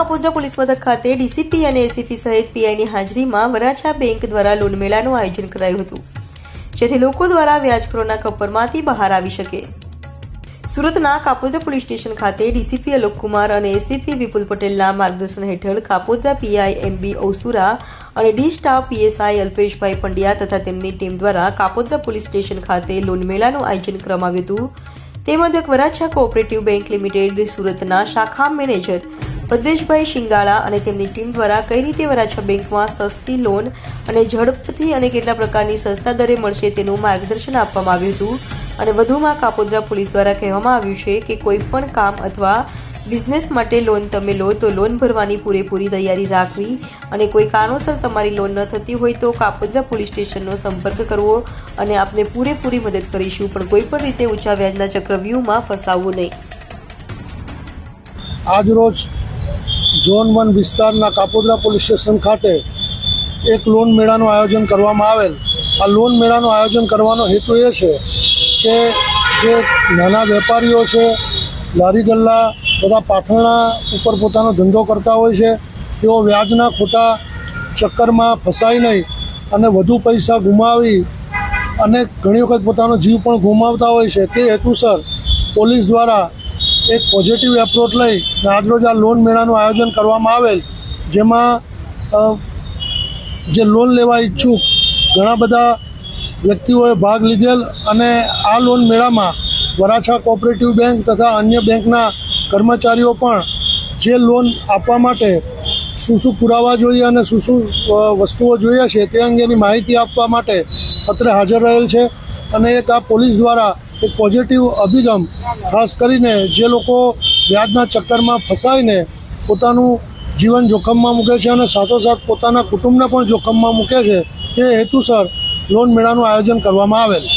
Kapodra police મથક ખાતે DCP અને એસીપી સહિત પીઆઈની હાજરીમાં વરાછા બેંક દ્વારા લોન મેળાનું આયોજન કરાયું હતું, જેથી લોકો દ્વારા વ્યાજખોરોના કપરમાંથી બહાર આવી શકે. સુરતના કાપોદ્રા પોલીસ સ્ટેશન ખાતે ડીસીપી અલોકકુમાર અને એસીપી વિપુલ પટેલના માર્ગદર્શન હેઠળ કાપોદ્રા પીઆઈ એમબી ઔસુરા અને D staff PSI Alpeshbhai Pandya તથા તેમની ટીમ દ્વારા કાપોદ્રા પોલીસ સ્ટેશન ખાતે લોન મેળાનું આયોજન કરવામાં આવ્યું હતું. તેમજ વરાછા કોઓપરેટિવ બેંક લિમિટેડ સુરતના શાખા મેનેજર ભદ્રેશભાઈ શિંગાળા અને તેમની ટીમ દ્વારા કઈ રીતે વરાછા બેંકમાં સસ્તી લોન અને ઝડપથી અને કેટલા પ્રકારની સસ્તા દરે મળશે તેનું માર્ગદર્શન આપવામાં આવ્યું હતું. અને વધુમાં કાપોદ્રા પોલીસ દ્વારા કહેવામાં આવ્યું છે કે કોઈ પણ કામ અથવા બિઝનેસ માટે લોન તમે લો તો લોન ભરવાની પૂરેપૂરી તૈયારી રાખવી અને કોઈ કારણોસર તમારી લોન ન થતી હોય તો કાપોદ્રા પોલીસ સ્ટેશનનો સંપર્ક કરવો અને આપને પૂરેપૂરી મદદ કરીશું, પણ કોઈ પણ રીતે ઊંચા વ્યાજના ચક્રવ્યૂહમાં ફસાવવું નહીં. આજરોજ ઝોન વન વિસ્તારના કાપોદ્રા પોલીસ સ્ટેશન ખાતે એક લોન મેળાનું આયોજન કરવામાં આવેલ. આ લોન મેળાનું આયોજન કરવાનો હેતુ એ છે કે જે નાના વેપારીઓ છે, લારી ગલ્લા તથા પાથરણા ઉપર પોતાનો ધંધો કરતા હોય છે, તેઓ વ્યાજના ખોટા ચક્કરમાં ફસાય નહીં અને વધુ પૈસા ગુમાવી અને ઘણી વખત પોતાનો જીવ પણ ગુમાવતા હોય છે. તે હેતુસર પોલીસ દ્વારા એક પોઝિટિવ એપ્રોચ લઈ આજરોજ આ લોન મેળાનું આયોજન કરવામાં આવેલ, જેમાં જે લોન લેવા ઈચ્છુક ઘણા બધા વ્યક્તિઓએ ભાગ લીધેલ અને આ લોન મેળામાં વરાછા કોઓપરેટિવ બેંક તથા અન્ય બેંકના કર્મચારીઓ પણ જે લોન આપવા માટે શું શું પુરાવા જોઈએ અને શું શું વસ્તુઓ જોઈએ છે તે અંગેની માહિતી આપવા માટે અત્રે હાજર રહેલ છે. અને એક આ પોલીસ દ્વારા એક પોઝિટિવ અભિગમ, ખાસ કરીને જે લોકો વ્યાજના ચક્કરમાં ફસાઈને પોતાનું જીવન જોખમમાં મૂકે છે અને સાથોસાથ પોતાના કુટુંબને પણ જોખમમાં મૂકે છે, તે હેતુસર લોન મેળાનું આયોજન કરવામાં આવેલ.